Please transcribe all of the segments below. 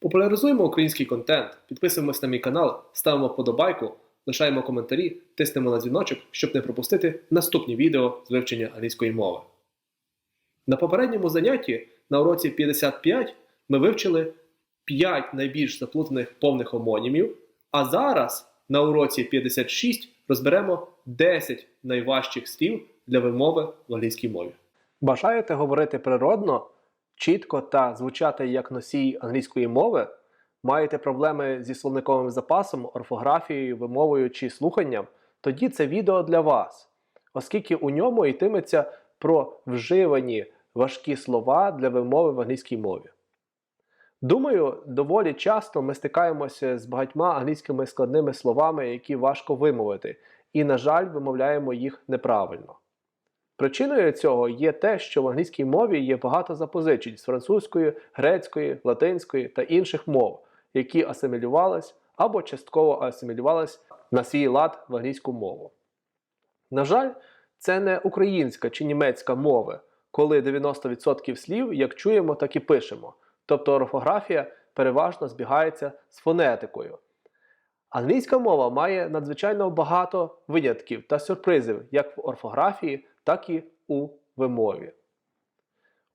Популяризуємо український контент, підписуємось на мій канал, ставимо вподобайку, лишаємо коментарі, тиснемо на дзвіночок, щоб не пропустити наступні відео з вивчення англійської мови. На попередньому занятті на уроці 55 ми вивчили 5 найбільш заплутаних повних омонімів, а зараз на уроці 56 розберемо 10 найважчих слів для вимови в англійській мові. Бажаєте говорити природно, чітко та звучати як носій англійської мови? Маєте проблеми зі словниковим запасом, орфографією, вимовою чи слуханням? Тоді це відео для вас, оскільки у ньому йтиметься про вживані важкі слова для вимови в англійській мові. Думаю, доволі часто ми стикаємося з багатьма англійськими складними словами, які важко вимовити, і, на жаль, вимовляємо їх неправильно. Причиною цього є те, що в англійській мові є багато запозичень з французької, грецької, латинської та інших мов, які асимілювались або частково асимілювались на свій лад в англійську мову. На жаль, це не українська чи німецька мови, коли 90% слів як чуємо, так і пишемо. Тобто орфографія переважно збігається з фонетикою. Англійська мова має надзвичайно багато винятків та сюрпризів як в орфографії, так і у вимові.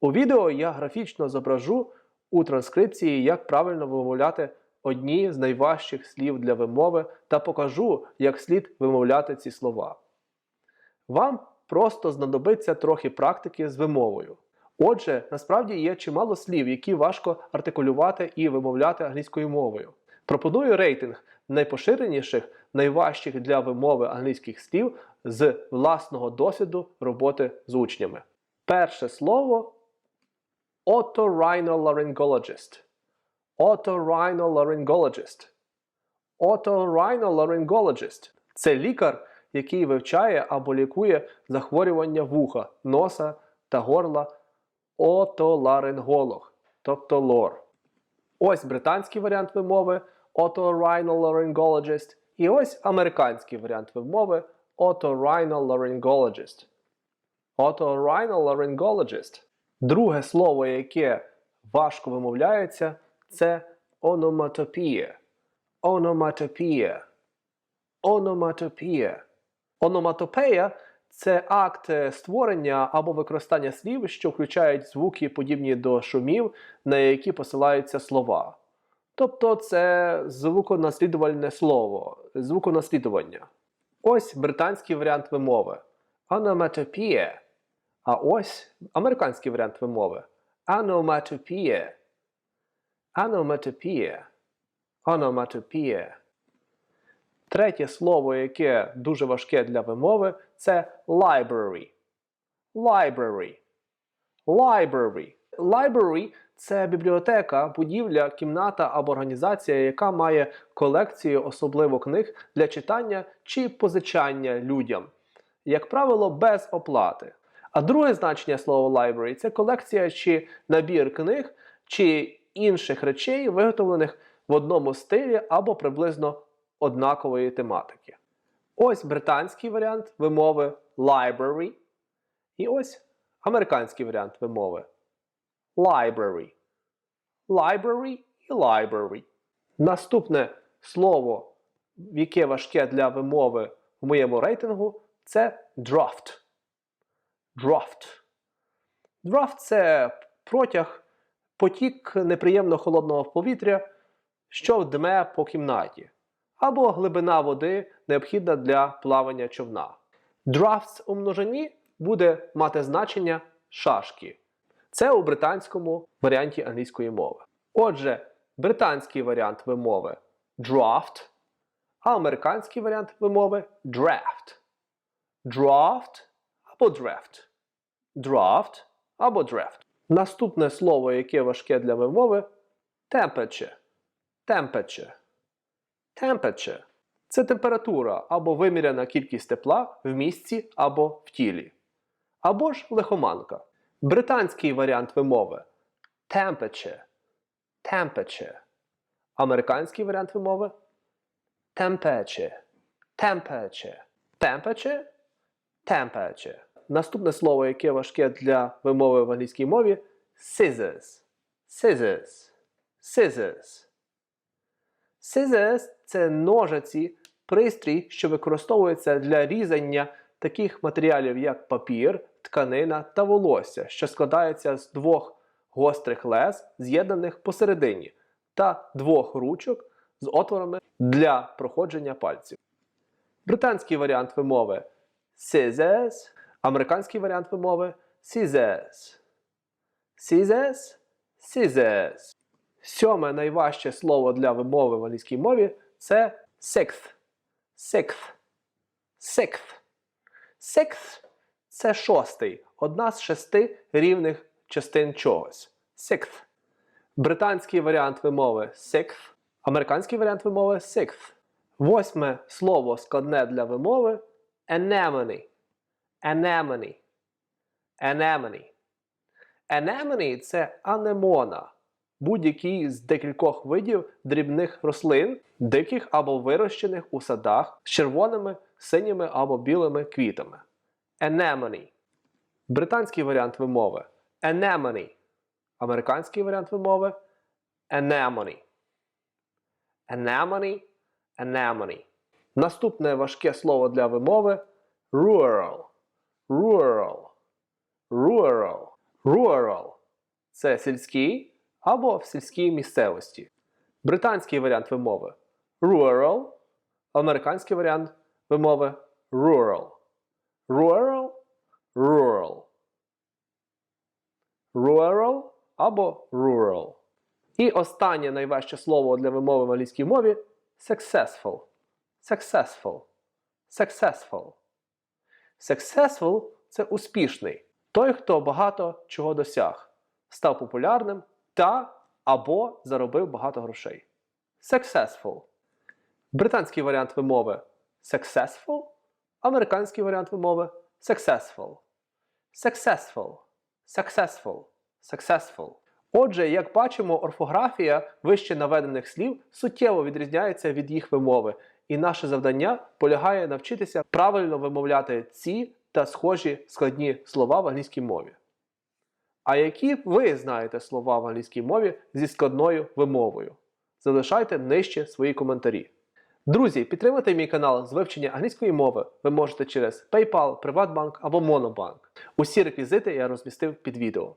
У відео я графічно зображу у транскрипції, як правильно вимовляти одні з найважчих слів для вимови та покажу, як слід вимовляти ці слова. Вам просто знадобиться трохи практики з вимовою. Отже, насправді є чимало слів, які важко артикулювати і вимовляти англійською мовою. Пропоную рейтинг найпоширеніших, найважчих для вимови англійських слів з власного досвіду роботи з учнями. Перше слово otorhinolaryngologist. Otorhinolaryngologist. Otorhinolaryngologist – це лікар, який вивчає або лікує захворювання вуха, носа та горла отоларинголог, тобто лор. Ось британський варіант вимови otorhinolaryngologist і ось американський варіант вимови otorhinolaryngologist. Otorhinolaryngologist. Друге слово, яке важко вимовляється, це ономатопія. Ономатопія. Ономатопія. Ономатопея це акт створення або використання слів, що включають звуки, подібні до шумів, на які посилаються слова. Тобто це звуконаслідувальне слово, звуконаслідування. Ось британський варіант вимови. Ономатопія. А ось американський варіант вимови. Аноматопія. Аноматопія. Ономатопія. Третє слово, яке дуже важке для вимови, це library. Library. Library. Library – це бібліотека, будівля, кімната або організація, яка має колекцію особливо книг для читання чи позичання людям, як правило, без оплати. А друге значення слова library це колекція чи набір книг чи інших речей, виготовлених в одному стилі або приблизно однакової тематики. Ось британський варіант вимови library. І ось американський варіант вимови library. Library і library. Наступне слово, яке важке для вимови в моєму рейтингу, це draft. Draft. Draft – це протяг, потік неприємно холодного повітря, що дме по кімнаті або глибина води необхідна для плавання човна. Drafts у множині буде мати значення шашки. Це у британському варіанті англійської мови. Отже, британський варіант вимови draft, а американський варіант вимови draft. Draft або draft. Draft або draft. Наступне слово, яке важке для вимови temperature. Temperature. Temperature – це температура або виміряна кількість тепла в місці або в тілі. Або ж лихоманка. Британський варіант вимови temperature. Temperature. Американський варіант вимови temperature. Temperature. Temperature. Temperature. Наступне слово, яке важке для вимови в англійській мові scissors. Scissors. Scissors. Scissors – це ножиці, пристрій, що використовується для різання таких матеріалів, як папір, тканина та волосся, що складається з двох гострих лез, з'єднаних посередині, та двох ручок з отворами для проходження пальців. Британський варіант вимови scissors, американський варіант вимови scissors. Scissors, scissors. Сьоме найважче слово для вимови в англійській мові це sixth. Sixth. Sixth. Sixth – це шостий, одна з шести рівних частин чогось. Sixth. Британський варіант вимови sixth, американський варіант вимови sixth. Восьме слово складне для вимови anemone. Anemone. Anemone. Anemone – це анемона, будь-який з декількох видів дрібних рослин, диких або вирощених у садах з червоними, синіми або білими квітами. Anemone. Британський варіант вимови anemone. Американський варіант вимови anemone. Anemone. Anemone. Наступне важке слово для вимови rural. Rural. Rural. Rural – це сільський або в сільській місцевості. Британський варіант вимови rural, американський варіант вимови rural rural. Rural або rural. І останнє найважче слово для вимови в англійській мові successful. Successful. Successful. Successful це успішний. Той, хто багато чого досяг, став популярним та або заробив багато грошей. Successful. Британський варіант вимови successful, американський варіант вимови successful. Successful. Successful. Successful. Отже, як бачимо, орфографія вище наведених слів суттєво відрізняється від їх вимови, і наше завдання полягає навчитися правильно вимовляти ці та схожі складні слова в англійській мові. А які ви знаєте слова в англійській мові зі складною вимовою? Залишайте нижче свої коментарі. Друзі, підтримати мій канал з вивчення англійської мови ви можете через PayPal, Приватбанк або Monobank. Усі реквізити я розмістив під відео.